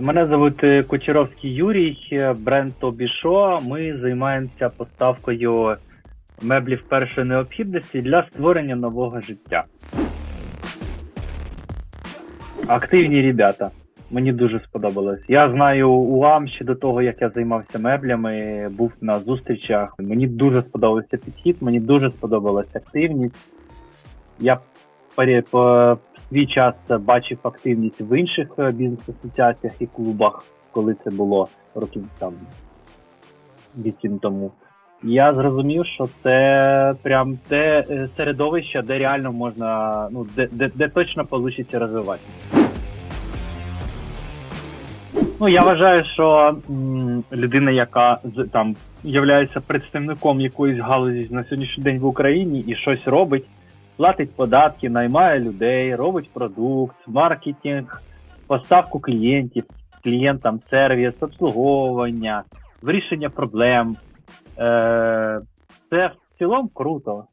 Мене звуть е, Кучеровський Юрій, е, бренд Тобішо. Ми займаємося поставкою меблів першої необхідності для створення нового життя. Активні ребята. Мені дуже сподобалось. Я знаю УАМ ще до того, як я займався меблями, був на зустрічах. Мені дуже сподобався підхід, мені дуже сподобалась активність. Я свій час бачив активність в інших е, бізнес-асоціаціях і клубах, коли це було років там 8 тому. Я зрозумів, що це прям те е, середовище, де реально можна, ну де, де, де точно вийде розвивати. Ну, я вважаю, що м, людина, яка там являється представником якоїсь галузі на сьогоднішній день в Україні і щось робить, платить податки, наймає людей, робить продукт, маркетинг, поставку клієнтів, клієнтам сервіс, обслуговування, вирішення проблем. Е, це в цілому круто.